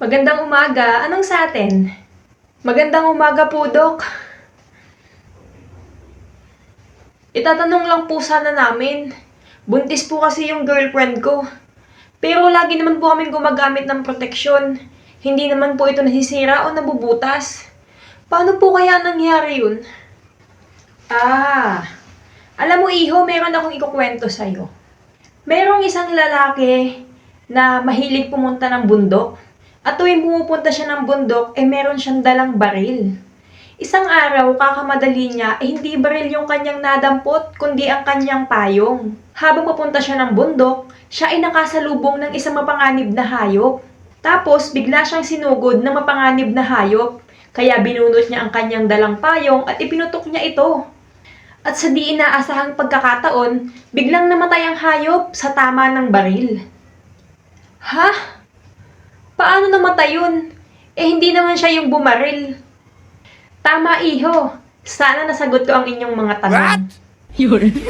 Magandang umaga. Anong sa atin? Magandang umaga po, Dok. Itatanong lang po sana namin. Buntis po kasi yung girlfriend ko. Pero lagi naman po kaming gumagamit ng proteksyon. Hindi naman po ito nasisira o nabubutas. Paano po kaya nangyari yun? Ah, alam mo Iho, meron akong ikukwento sa'yo. Merong isang lalaki na mahilig pumunta ng bundok. At tuwing pumupunta siya ng bundok, eh meron siyang dalang baril. Isang araw, kakamadali niya, eh hindi baril yung kanyang nadampot, kundi ang kanyang payong. Habang papunta siya ng bundok, siya ay nakasalubong ng isang mapanganib na hayop. Tapos, bigla siyang sinugod ng mapanganib na hayop. Kaya binunot niya ang kanyang dalang payong at ipinutok niya ito. At sa di inaasahang pagkakataon, biglang namatay ang hayop sa tama ng baril. Ha? Paano namatay yun? Eh hindi naman siya yung bumaril. Tama, iho. Sana nasagot ko ang inyong mga tanong. What? Yun.